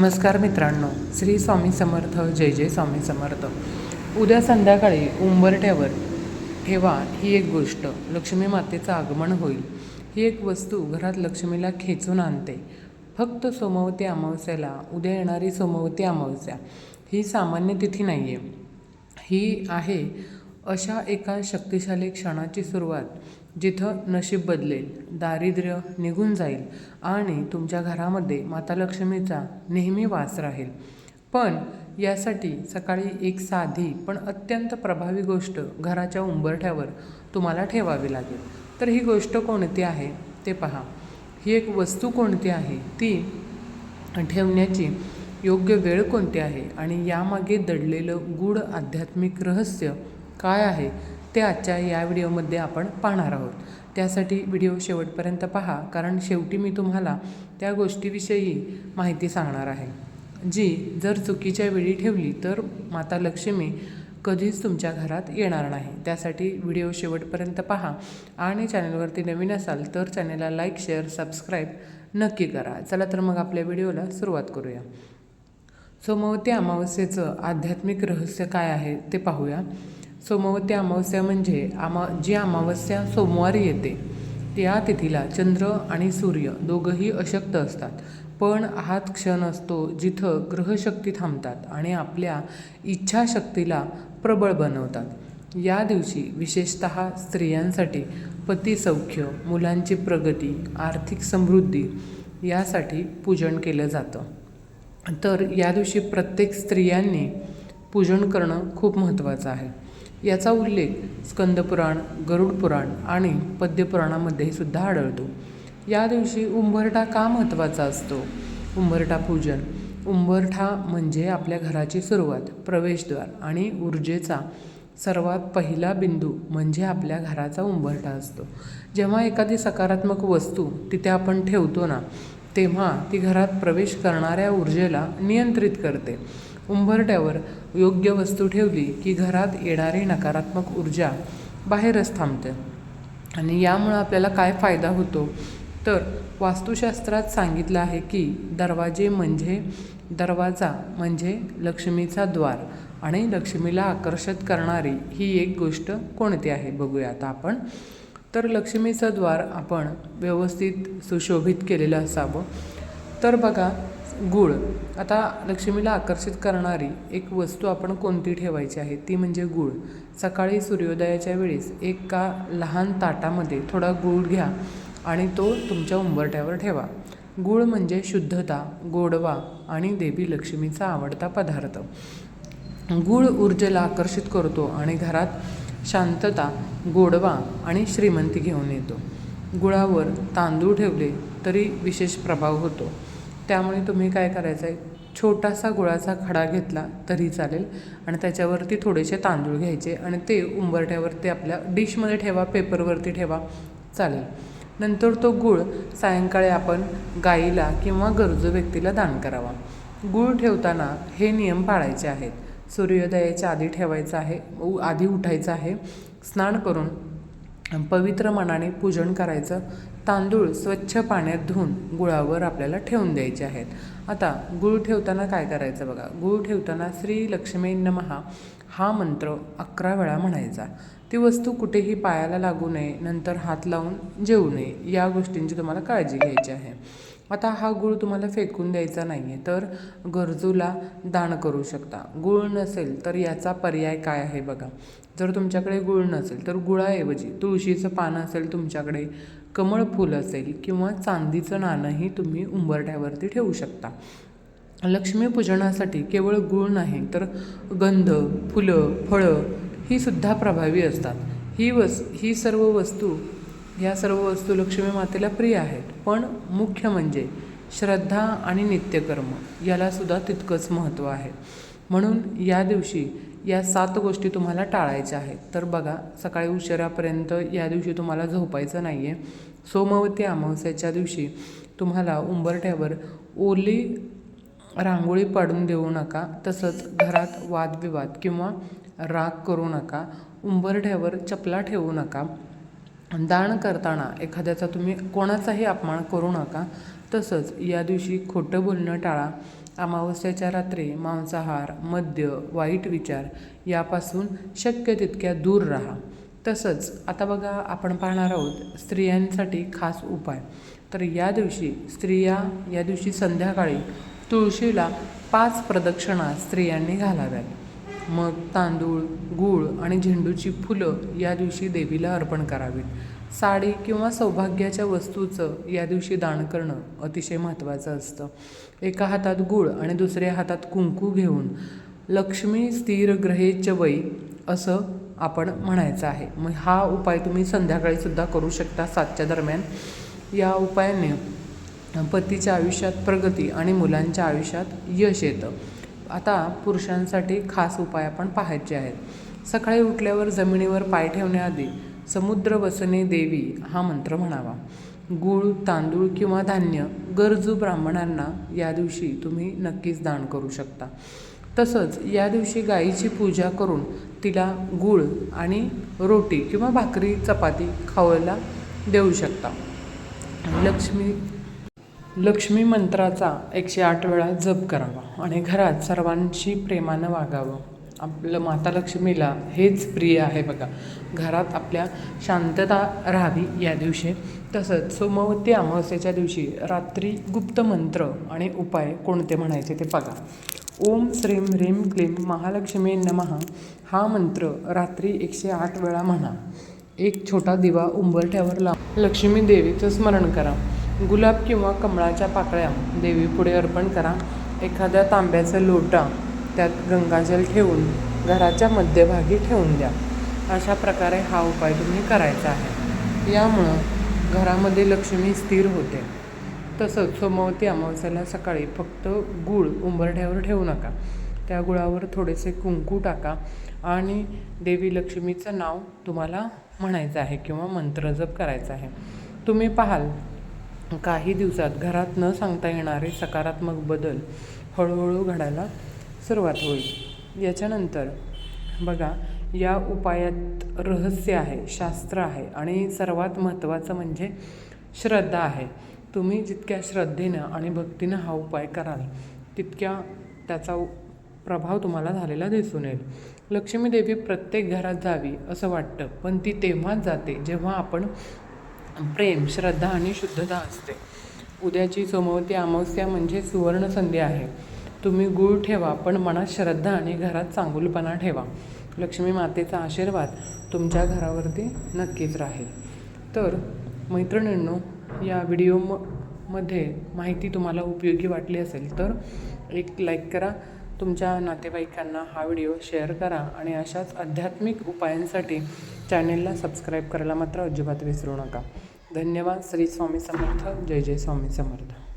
नमस्कार मित्रांनो श्री स्वामी समर्थ जय जय स्वामी समर्थ. उद्या संध्याकाळी उंबरठ्यावर ठेवा ही एक गोष्ट. लक्ष्मी मातेचं आगमन होईल. ही एक वस्तू घरात लक्ष्मीला खेचून आणते. फक्त सोमवती अमावस्याला उद्या येणारी सोमवती अमावस्या ही सामान्य तिथी नाही आहे ही आहे अशा एका शक्तिशाली क्षणाची सुरुवात जिथं नशीब बदलेल दारिद्र्य निघून जाईल आणि तुमच्या घरामध्ये माता लक्ष्मीचा नेहमी वास राहील. पण यासाठी सकाळी एक साधी पण अत्यंत प्रभावी गोष्ट घराच्या उंबरठ्यावर तुम्हाला ठेवावी लागेल. तर ही गोष्ट कोणती आहे ते पहा. ही एक वस्तू कोणती आहे? ती ठेवण्याची योग्य वेळ कोणती आहे? आणि यामागे दडलेलं गूढ आध्यात्मिक रहस्य काय आहे ते आजच्या या व्हिडिओमध्ये आपण पाहणार आहोत. त्यासाठी व्हिडिओ शेवटपर्यंत पहा कारण शेवटी मी तुम्हाला त्या गोष्टीविषयी माहिती सांगणार आहे. जी जर चुकीच्या वेळी ठेवली तर माता लक्ष्मी कधीच तुमच्या घरात येणार नाही. त्यासाठी व्हिडिओ शेवटपर्यंत पहा आणि चॅनलवरती नवीन असाल तर चॅनलला लाईक शेअर सबस्क्राईब नक्की करा. चला तर मग आपल्या व्हिडिओला सुरुवात करूया. सोमवती अमावस्येचं आध्यात्मिक रहस्य काय आहे ते पाहूया. सोमवती अमावस्या म्हणजे आमा जी अमावस्या सोमवारी येते त्या तिथीला चंद्र आणि सूर्य दोघंही अशक्त असतात. पण हाच क्षण असतो जिथं ग्रहशक्ती थांबतात आणि आपल्या इच्छाशक्तीला प्रबळ बनवतात. या दिवशी विशेषत स्त्रियांसाठी पतीसौख्य मुलांची प्रगती आर्थिक समृद्धी यासाठी पूजन केलं जातं. तर या दिवशी प्रत्येक स्त्रियांनी पूजन करणं खूप महत्त्वाचं आहे. याचा उल्लेख स्कंदपुराण गरुड पुराण आणि पद्यपुराणामध्ये सुद्धा आढळतो. या दिवशी उंबरठा का महत्त्वाचा असतो? उंबरठा पूजन. उंबरठा म्हणजे आपल्या घराची सुरुवात प्रवेशद्वार आणि ऊर्जेचा सर्वात पहिला बिंदू म्हणजे आपल्या घराचा उंबरठा असतो. जेव्हा एखादी सकारात्मक वस्तू तिथे आपण ठेवतो ना तेव्हा ती घरात प्रवेश करणाऱ्या ऊर्जेला नियंत्रित करते. उंबरट्यावर योग्य वस्तू ठेवली की घरात येणारी नकारात्मक ऊर्जा बाहेरच थांबते. आणि यामुळं आपल्याला काय फायदा होतो? तर वास्तुशास्त्रात सांगितलं आहे की दरवाजे म्हणजे दरवाजा म्हणजे लक्ष्मीचा द्वार आणि लक्ष्मीला आकर्षित करणारी ही एक गोष्ट कोणती आहे बघूया आता आपण. तर लक्ष्मीचं द्वार आपण व्यवस्थित सुशोभित केलेलं असावं. तर बघा गुळ. आता लक्ष्मीला आकर्षित करणारी एक वस्तू आपण कोणती ठेवायची आहे? ती म्हणजे गूळ. सकाळी सूर्योदयाच्या वेळेस एका लहान ताटामध्ये थोडा गूळ घ्या आणि तो तुमच्या उंबरट्यावर ठेवा. गूळ म्हणजे शुद्धता गोडवा आणि देवी लक्ष्मीचा आवडता पदार्थ. गूळ ऊर्जेला आकर्षित करतो आणि घरात शांतता गोडवा आणि श्रीमंती घेऊन येतो. गुळावर तांदूळ ठेवले तरी विशेष प्रभाव होतो. त्यामुळे तुम्ही काय करायचं आहे? छोटासा गुळाचा खडा घेतला तरी चालेल आणि त्याच्यावरती थोडेसे तांदूळ घ्यायचे आणि ते उंबरठ्यावरती आपल्या डिशमध्ये ठेवा पेपरवरती ठेवा चालेल. नंतर तो गूळ सायंकाळी आपण गाईला किंवा गरजू व्यक्तीला दान करावा. गूळ ठेवताना हे नियम पाळायचे आहेत. सूर्योदयाच्या आधी ठेवायचं आहे उ आधी उठायचं आहे. स्नान करून पवित्र मनाने पूजन करायचं तांदूळ स्वच्छ पाण्यात धुवून गुळावर आपल्याला ठेवून द्यायचे आहेत. आता गुळ ठेवताना काय करायचं बघा? गूळ ठेवताना श्री लक्ष्मी नमहा हा मंत्र अकरा वेळा म्हणायचा. ती वस्तू कुठेही पायाला लागू नये नंतर हात लावून जेवू नये या गोष्टींची तुम्हाला काळजी घ्यायची आहे. आता हा गूळ तुम्हाला फेकून द्यायचा नाही आहे तर गरजूला दान करू शकता. गूळ नसेल तर याचा पर्याय काय आहे बघा. जर तुमच्याकडे गूळ नसेल तर गुळाऐवजी तुळशीचं पानं असेल तुमच्याकडे कमळ फूल असेल किंवा चांदीचं नाणंही तुम्ही उंबरठ्यावरती ठेवू शकता. लक्ष्मीपूजनासाठी केवळ गूळ नाही तर गंध फुलं फळं ही सुद्धा प्रभावी असतात. ही वस ही सर्व वस्तू ह्या सर्व वस्तू लक्ष्मी मातेला प्रिय आहेत. पण मुख्य म्हणजे श्रद्धा आणि नित्यकर्म यालासुद्धा तितकंच महत्त्व आहे. म्हणून या दिवशी या सात गोष्टी तुम्हाला टाळायच्या आहेत. तर बघा सकाळी उशिरापर्यंत या दिवशी तुम्हाला झोपायचं नाही आहे सोमवती अमावस्याच्या दिवशी तुम्हाला उंबरठ्यावर ओली रांगोळी पाडून देऊ नका. तसंच घरात वादविवाद किंवा राग करू नका. उंबरठ्यावर चपला ठेवू नका. दान करताना एखाद्याचा तुम्ही कोणाचाही अपमान करू नका. तसंच या दिवशी खोटं बोलणं टाळा. अमावस्याच्या रात्री मांसाहार मद्य वाईट विचार यापासून शक्य तितक्या दूर राहा. तसंच आता बघा आपण पाहणार आहोत स्त्रियांसाठी खास उपाय. तर या दिवशी स्त्रिया या दिवशी संध्याकाळी तुळशीला पाच प्रदक्षिणा स्त्रियांनी घालाव्यात. मग तांदूळ गूळ आणि झेंडूची फुलं या दिवशी देवीला अर्पण करावीत. साडी किंवा सौभाग्याच्या वस्तूचं या दिवशी दान करणं अतिशय महत्त्वाचं असतं. एका हातात गूळ आणि दुसऱ्या हातात कुंकू घेऊन लक्ष्मी स्थिर ग्रहे च असं आपण म्हणायचं आहे. मग हा उपाय तुम्ही संध्याकाळीसुद्धा करू शकता सातच्या दरम्यान. या उपायाने पतीच्या आयुष्यात प्रगती आणि मुलांच्या आयुष्यात यश येतं. आता पुरुषांसाठी खास उपाय आपण पाहायचे आहेत. सकाळी उठल्यावर जमिनीवर पाय ठेवण्याआधी समुद्र वसने देवी हा मंत्र म्हणावा. गूळ तांदूळ किंवा धान्य गरजू ब्राह्मणांना या दिवशी तुम्ही नक्कीच दान करू शकता. तसंच या दिवशी गाईची पूजा करून तिला गूळ आणि रोटी किंवा भाकरी चपाती खावायला देऊ शकता. लक्ष्मी लक्ष्मी मंत्राचा एकशे आठ वेळा जप करावा आणि घरात सर्वांशी प्रेमानं वागावं. आपलं माता लक्ष्मीला हेच प्रिय आहे बघा. घरात आपल्या शांतता राहावी या दिवशी. तसंच सोमवती अमावस्येच्या दिवशी रात्री गुप्त मंत्र आणि उपाय कोणते म्हणायचे ते बघा. ओम श्रीम ह्रीम क्लीम महालक्ष्मी नमः. हा मंत्र रात्री एकशे आठ वेळा म्हणा. एक छोटा दिवा उंबरठ्यावर लाव. लक्ष्मी देवीचं स्मरण करा. गुलाब किंवा कमळाच्या पाकळ्या देवीपुढे अर्पण करा. एखाद्या तांब्याचा लोटा त्यात गंगाजल ठेवून घराच्या मध्यभागी ठेवून द्या. अशा प्रकारे हा उपाय तुम्ही करायचा आहे. यामुळं घरामध्ये लक्ष्मी स्थिर होते. तसंच सोमवती अमावस्याला सकाळी फक्त गूळ उंबरठ्यावर ठेवू नका. त्या गुळावर थोडेसे कुंकू टाका आणि देवी लक्ष्मीचं नाव तुम्हाला म्हणायचं आहे किंवा मंत्र जप करायचा आहे. तुम्ही पाहाल काही दिवसात घरात न सांगता येणारे सकारात्मक बदल हळूहळू घडायला सुरुवात होईल. याच्यानंतर बघा या उपायात रहस्य आहे शास्त्र आहे आणि सर्वात महत्त्वाचं म्हणजे श्रद्धा आहे. तुम्ही जितक्या श्रद्धेनं आणि भक्तीनं हा उपाय कराल तितक्या त्याचा प्रभाव तुम्हाला झालेला दिसून येईल. लक्ष्मी देवी प्रत्येक घरात जावी असं वाटतं पण ती तेव्हाच जाते जेव्हा आपण प्रेम श्रद्धा आणि शुद्धता असते. उद्याची सोमवती अमावस्या म्हणजे सुवर्ण संधी आहे. तुम्ही गुळ ठेवा पण मनात श्रद्धा आणि घरात चांगुलपणा ठेवा. लक्ष्मी मातेचा आशीर्वाद तुमच्या घरावरती नक्कीच राहील. तर मैत्रिणींनो या व्हिडिओ म मध्ये माहिती तुम्हाला उपयोगी वाटली असेल तर एक लाईक करा. तुमच्या नातेवाईकांना हा व्हिडिओ शेअर करा आणि अशाच आध्यात्मिक उपायांसाठी चॅनेलला सबस्क्राईब करायला मात्र अजिबात विसरू नका. धन्यवाद. श्री स्वामी समर्थ. जय जय स्वामी समर्थ.